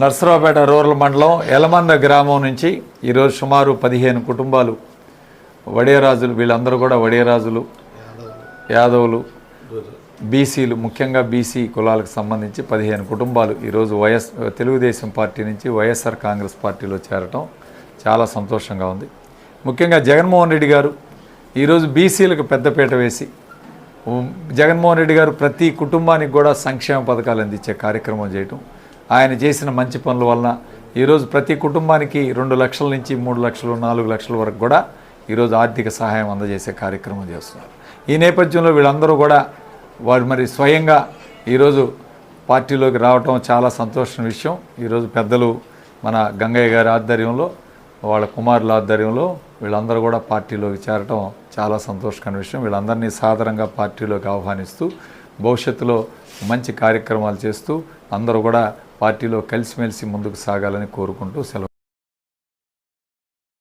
Narasaraopet rural మండలం ఎలమంద గ్రామం నుంచి ఈరోజు సుమారు పదిహేను కుటుంబాలు వడియరాజులు వీళ్ళందరూ కూడా వడియరాజులు యాదవులు బీసీలు ముఖ్యంగా బీసీ కులాలకు సంబంధించి పదిహేను కుటుంబాలు ఈరోజు వైఎస్ తెలుగుదేశం పార్టీ నుంచి వైఎస్ఆర్ కాంగ్రెస్ పార్టీలో చేరటం చాలా సంతోషంగా ఉంది. ముఖ్యంగా జగన్మోహన్ రెడ్డి గారు ఈరోజు బీసీలకు పెద్దపీట వేసి జగన్మోహన్ రెడ్డి గారు ప్రతి కుటుంబానికి కూడా సంక్షేమ పథకాలు అందించే కార్యక్రమం చేయటం ఆయన చేసిన మంచి పనుల వలన ఈరోజు ప్రతి కుటుంబానికి రెండు లక్షల నుంచి మూడు లక్షలు నాలుగు లక్షల వరకు కూడా ఈరోజు ఆర్థిక సహాయం అందజేసే కార్యక్రమం చేస్తున్నారు. ఈ నేపథ్యంలో వీళ్ళందరూ కూడా వారు మరి స్వయంగా ఈరోజు పార్టీలోకి రావటం చాలా సంతోషం విషయం. ఈరోజు పెద్దలు మన గంగయ్య గారి ఆధ్వర్యంలో వాళ్ళ కుమారుల ఆధ్వర్యంలో వీళ్ళందరూ కూడా పార్టీలోకి చేరటం చాలా సంతోషకరమైన విషయం. వీళ్ళందరినీ సాధారణంగా పార్టీలోకి ఆహ్వానిస్తూ భవిష్యత్తులో మంచి కార్యక్రమాలు చేస్తూ అందరూ కూడా పార్టీలో కలిసిమెలిసి ముందుకు సాగాలని కోరుకుంటూ సెలవు